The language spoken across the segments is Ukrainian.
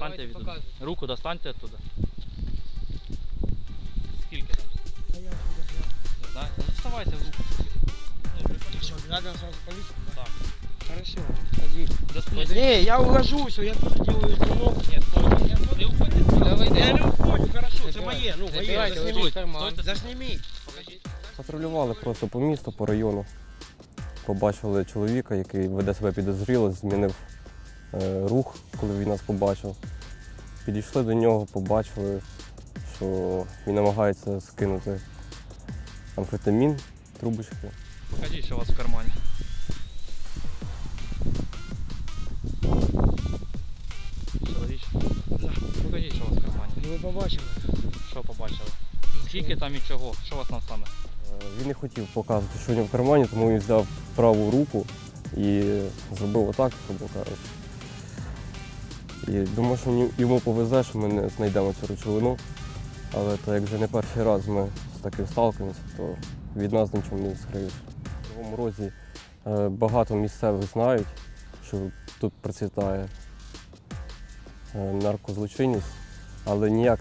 достаньте від руку, достаньте оттуда. Скільки там? Не знаю. Ну доставайте в руку. Надо сразу повесить? Так. Хорошо, ходи. Не, я уложусь, я тут делаю звонок. Ні, стой. Не уходите. Давай, Я не уходю, хорошо, це моє, ну, моє, засніміть. Засніміть. Патрулювали просто по місту, по району. Побачили чоловіка, який веде себе підозріло, змінив рух, коли він нас побачив. Підійшли до нього, побачили, що він намагається скинути амфетамін, трубочки. Покажіть, що у вас в кармані. Покажіть, що у вас в кармані. Ну ви побачили. Що побачили? Скільки там і чого? Що у вас там саме? Е, Він не хотів показувати, що у нього в кармані, тому він взяв праву руку і зробив отак, грубо кажучи. І думаю, що йому повезе, що ми не знайдемо цю речовину. Але так як вже не перший раз ми з таким сталкуємося, то від нас нічого не скриєш. В Кривому розі е, багато місцевих знають, що тут процвітає е, наркозлочинність, але ніяк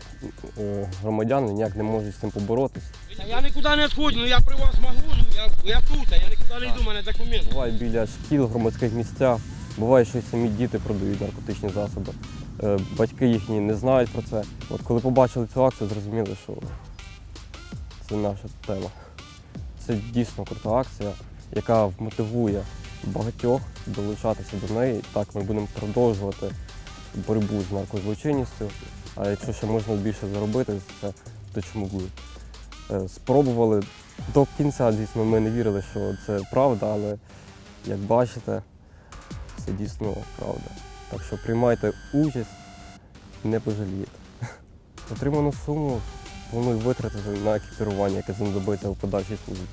е, громадяни ніяк не можуть з цим поборотися. Я нікуди не відходжу, ну я при вас можу, ну, я, я тут, я нікуди не йду, у мене документ. Буває біля шкіл, громадських місцях, буває, що самі діти продають наркотичні засоби. Е, Батьки їхні не знають про це. От коли побачили цю акцію, зрозуміли, що це наша тема. Це дійсно крута акція, яка вмотивує багатьох долучатися до неї. Так, ми будемо продовжувати боротьбу з наркозлочинністю. А якщо ще можна більше заробити, це то чому б ні? Е, Спробували до кінця, звісно, ми не вірили, що це правда, але як бачите, це дійсно правда. Так що приймайте участь, не пожалієте. Отриману суму планую витратити на екіпірування, яке знадобиться у подальшій службі.